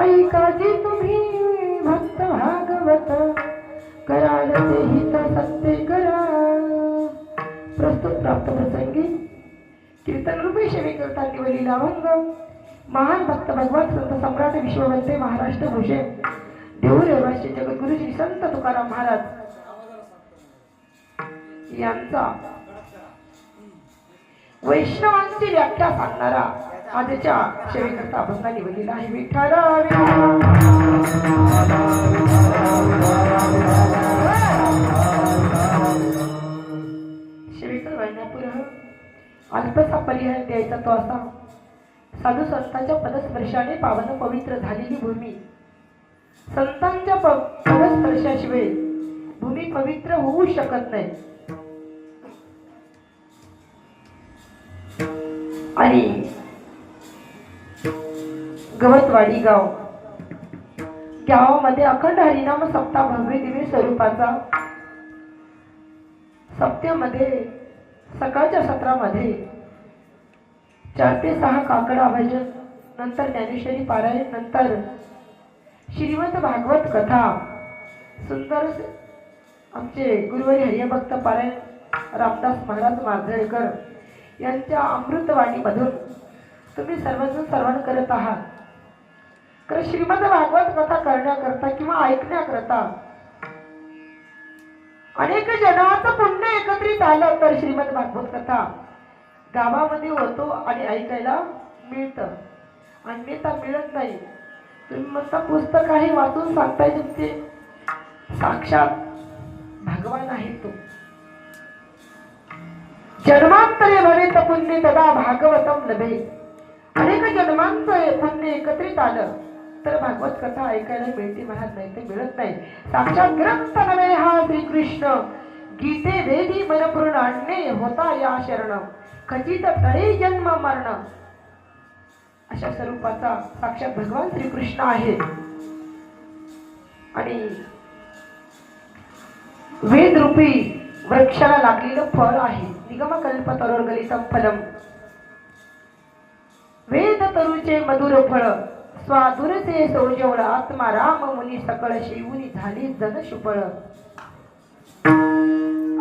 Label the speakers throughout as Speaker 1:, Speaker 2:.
Speaker 1: ऐकाजी तुम्ही भक्त भागवत. कराल ते हित सत्य करा. प्रस्तुत प्राप्त प्रसंगी कीर्तन रूपी सेवे करता केवली लावंग महान भक्त भगवान संत सम्राट विश्ववंते महाराष्ट्र भूषे. देऊ रहिवासी जगद्गुरु श्री संत तुकाराम महाराज. यांचा वैष्णवांची व्याख्या सांगणारा आजच्या सेवेकरता अभंगा निवडलेला आहे विठ्ठल सेवेकर वैनापूर अल्पसा परिहार द्यायचा तो असा. साधू संतांच्या पदस्पर्शाने पावन पवित्र झालेली भूमी. संतांच्या प- पदस्पर्शाशिवाय भूमी पवित्र होऊ शकत नाही. आणि गवतवाडी गाव. गावामध्ये अखंड हरिनाम सप्ताह भव्य दिव्य स्वरूपाचा. सप्त्यामध्ये सकाळच्या सत्रामध्ये चार ते सहा काकडा भजन नंतर ज्ञानेश्वरी पारायण नंतर श्रीमंत भागवत कथा सुंदर आमचे गुरुवारी हरिभक्त पारायण रामदास महाराज मार्जळकर यांच्या अमृतवाणीमधून तुम्ही सर्वजण सर्वण करत आहात. कारण श्रीमद भागवत कथा करण्याकरता किंवा ऐकण्याकरता अनेक जनाचं पुण्य एकत्रित आलं तर श्रीमद भागवत कथा गावामध्ये होतो आणि ऐकायला मिळतं. अन्यथा मिळत नाही. तुम्ही म्हणता पुस्तक आहे वाचून सांगताय तुमचे. साक्षात भगवान आहे तो. जन्मांतरे भरे पुण्य तदा भागवतम लभे. अनेक जन्मांचं पुण्य एकत्रित आलं. तर भागवत कथा ऐकायला मिळते म्हणत नाही ते मिळत नाही. साक्षात ग्रंथ नव्हे हा श्रीकृष्ण. गीते वेदी मनपूर्ण आणणे होता या शरण. खचित तळे जन्म मरण. अशा स्वरूपाचा साक्षात भगवान श्रीकृष्ण आहे. आणि वेद रूपी वृक्षाला लागलेलं फळ आहे. निगम कल्प तरोर्गलितम फलम. वेद तरुचे मधुर फळ. स्वादुरचे सोजवळ आत्मा राम मुनी सकळ शिवनी झाली जन शुपळ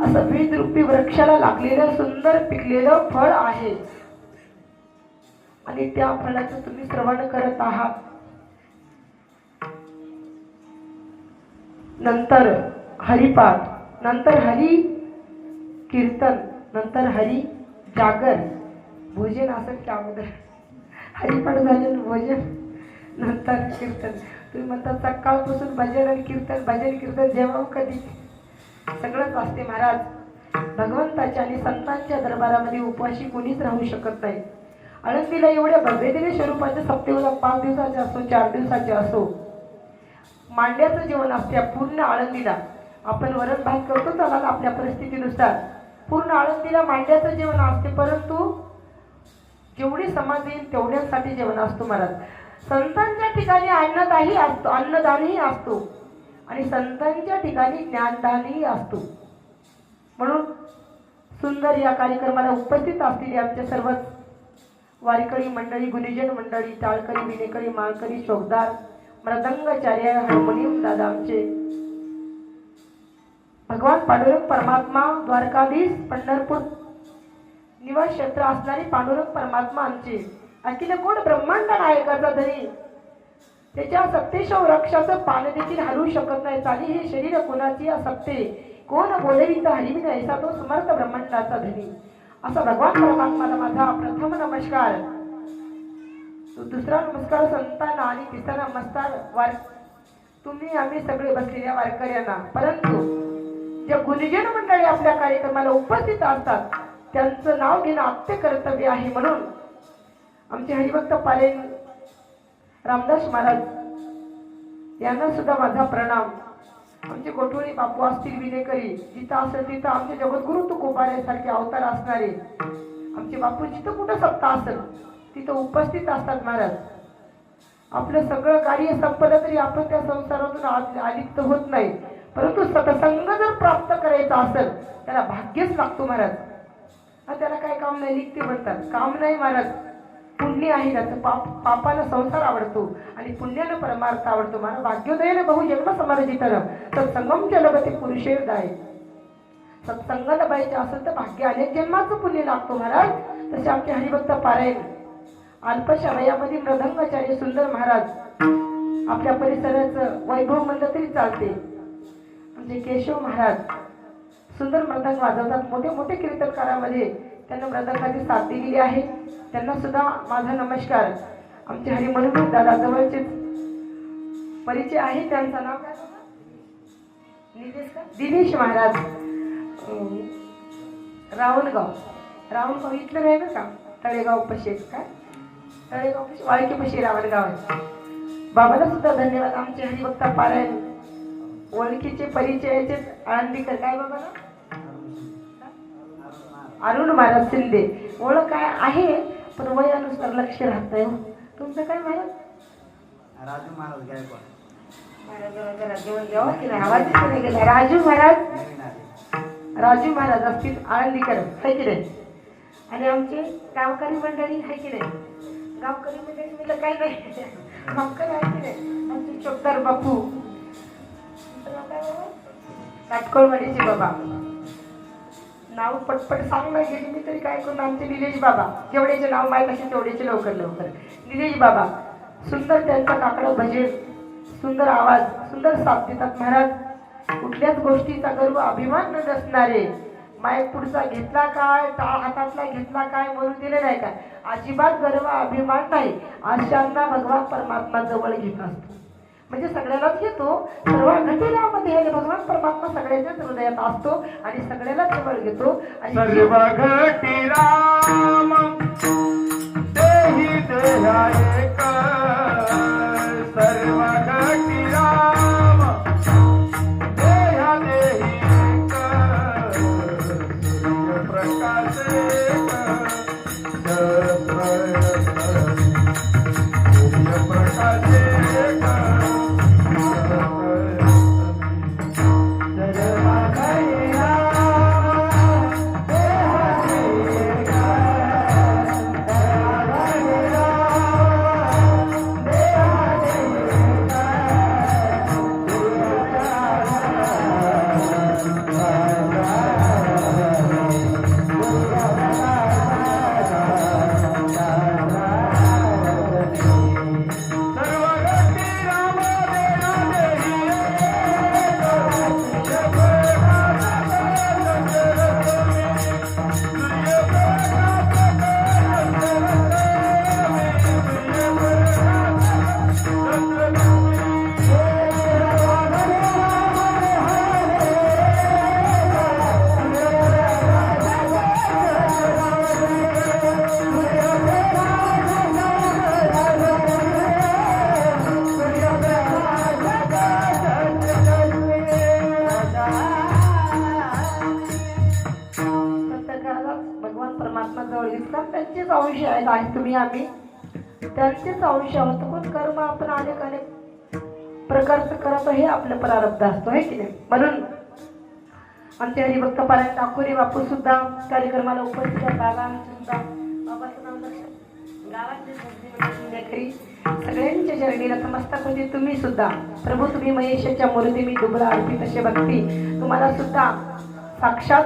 Speaker 1: असं वेद रूपी वृक्षाला लागलेलं सुंदर पिकलेलं फळ आहे. आणि त्या फळाचं तुम्ही श्रवण करत आहात. नंतर हरिपाठ नंतर हरी कीर्तन नंतर हरी जागर भोजन असं की अगोदर. हरिपाठ झाले भोजन नंतर कीर्तन. तुम्ही म्हणता सकाळपासून भजन आणि कीर्तन भजन कीर्तन जेव्हा कधी? सगळंच असते महाराज. भगवंताच्या आणि संतांच्या दरबारामध्ये उपवाशी कोणीच राहू शकत नाही. आळंदीला एवढ्या भव्यदिव्य स्वरूपाच्या सप्तेला पाच दिवसाचे असो चार दिवसाचे असो. मांड्याचं जेवण असते पूर्ण आळंदीला. आपण वरण भात करतो चालाल आपल्या परिस्थितीनुसार. पूर्ण आळंदीला मांड्याचं जेवण असते परंतु जेवढी समाज येईल तेवढ्यांसाठी जेवण असतो महाराज. संतांच्या ठिकाणी अन्नदाही असतो अन्नदानही असतो. आणि संतांच्या ठिकाणी ज्ञानदानही असतो. म्हणून सुंदर या कार्यक्रमाला उपस्थित असतील आमच्या सर्व वारकरी मंडळी गुरुजन मंडळी टाळकरी विनेकरी माळकरी शोकदार मृदंगचार्य हार्मोनियम दादा आमचे. भगवान पांडुरंग परमात्मा द्वारकाधीश पंढरपूर निवास क्षेत्र असणारे पांडुरंग परमात्मा आमचे. अखिल कोण ब्रह्मांड नायकाचा धरी त्याच्या सत्तेशव रक्षाचं पान देखील हलवू शकत नाही. चाली हे शरीर कोणाची या सत्ते? कोण बोलवित हरिविन ऐसा तो समर्थ ब्रह्मांडाचा धनी. असा भगवान परमात्माला माझा प्रथम नमस्कार. दुसरा नमस्कार संतांना आणि तिसरा नमस्कार वार तुम्ही आम्ही सगळे बसलेल्या वारकऱ्यांना. परंतु ज्या गुरुजन मंडळी आपल्या कार्यक्रमाला उपस्थित असतात त्यांचं नाव घेणं आत्य कर्तव्य आहे म्हणून आमचे हरिभक्त पालेन रामदास महाराज यांना सुद्धा माझा प्रणाम. आमचे कोठोळी बापू असतील विनेकरी जिथं असेल तिथं आमचे जगद्गुरु तुकोबाऱ्यासारखे अवतार असणारे. आमचे बापू जिथं कुठं सत्ता असेल तिथं उपस्थित असतात महाराज. आपलं सगळं कार्य संपलं तरी आपण त्या संसारातून आलिप्त होत नाही. परंतु सतसंग जर प्राप्त करायचा असेल त्याला भाग्यच लागतो महाराज. हा त्याला काय काम नाही लिखते म्हणतात. काम नाही महाराज. पुण्य आहे त्याचं पाप पापाला संसार आवडतो आणि पुण्याला परमार्थ आवडतो. मला भाग्योदयाने बहु जन्म समारजितनं सत्संगम जलपती पुरुषेदाय सत्संगाला पाहिजे असेल तर भाग्य अनेक जन्माचं पुण्य लागतो महाराज. तसे आमचे हरिभक्त पारायण. अल्पशा वयामध्ये मृदंगाचार्य सुंदर महाराज. आपल्या परिसराचं वैभव म्हणलं तरी चालते. आमचे केशव महाराज. सुंदर मृदंग वाजवतात. मोठे मोठे कीर्तनकारामध्ये त्यांना मृदंगाची साथ दिलेली आहे. त्यांना सुद्धा माझा नमस्कार. आमचे हरी म्हणून दादा जवळचे परिचय आहे. त्यांचं नाव काय? निलेश दिनेश महाराज. रावणगाव. रावणगाव इथलं नाही बरं का? तळेगाव पशे काय? तळेगाव पशे वाळके पशे रावणगाव आहे. बाबाला सुद्धा धन्यवाद. आमचे हरिभक्ता पारायण. ओळखीचे परिचयाचे आळंदीकर. काय बाबा ना अरुण महाराज शिंदे. ओळख काय आहे? पण वयानुसार लक्ष राहत नाही हो. तुमचं काय महाराज?
Speaker 2: राजू महाराज गायकवाड.
Speaker 1: महाराज जरा जेवण द्यावं की नाही आवाज येत नाही गेला. राजू महाराज? राजू महाराज असतील आळंदीकर. आहे की नाही? आणि आमचे गावकरी मंडळी आहे की नाही? गावकरी मंडळी म्हणजे काय नाही. गावकरी आहे की नाही? आमचे चोपदार बापू. काय काटकोळवाडीचे बाबा. नाव पटपट सांगणार गेली मी तरी काय करून आमचे निलेश बाबा. जेवढ्याचे नाव माहीत असेल तेवढ्याचे लवकर लवकर. निलेश बाबा. सुंदर त्यांचा काकडं भजे सुंदर आवाज सुंदर साथ देतात महाराज. कुठल्याच गोष्टीचा गर्व अभिमान न नसणारे. मायक पुढचा घेतला काय? टाळ हातातला घेतला काय? म्हणून दिले नाही काय? अजिबात गर्व अभिमान नाही. अशांना भगवान परमात्मा जवळ घेत असतो. म्हणजे सगळ्यालाच घेतो सर्व घटीलामध्ये हे भगवान परमात्मा सगळ्यांच्याच हृदयात असतो आणि सगळ्याला जवळ घेतो. आणि
Speaker 3: सर्व घटी राम. देहि देहा एक
Speaker 1: आणि तुम्ही आम्ही. त्यांचेच अंश आहोत पण कर्म आपण अनेक अनेक प्रकारचं करत हे आपलं प्रारब्ध असतो आहे की नाही? म्हणून आमचे हरिभक्त पारायण ठाकोरे बापू सुद्धा कार्यक्रमाला उपस्थित आहेत सुद्धा. बाबाचं नाव लक्षात गावातले म्हणजे सगळ्यांच्या चरणी नतमस्तक होते तुम्ही सुद्धा. प्रभू तुम्ही महेशाच्या मूर्ती मी दुबळा आरती तसे भक्ती. तुम्हाला सुद्धा साक्षात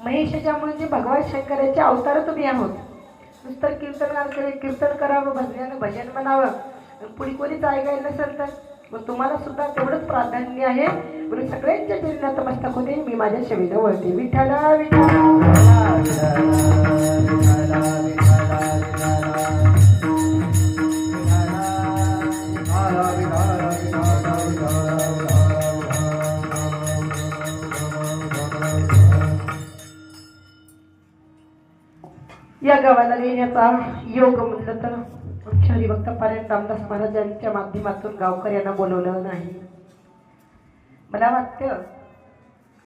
Speaker 1: महेशाच्या म्हणजे भगवान शंकराचे अवतार तुम्ही आहोत. नुसतं कीर्तन करे कीर्तन करावं भजनानं भजन म्हणावं पुढे कोणीच ऐकायला नसेल तर मग तुम्हाला सुद्धा तेवढंच प्राधान्य आहे म्हणून सगळ्यांच्या चरणी नतमस्तक होते मी माझ्या शरीरा वळते विठ्ठला विठ्ठला या गावाला येण्याचा योग म्हटलं तर आमच्या हरिभक्त पारायण रामदास महाराजांच्या माध्यमातून गावकर यांना बोलवलं नाही. मला वाटतं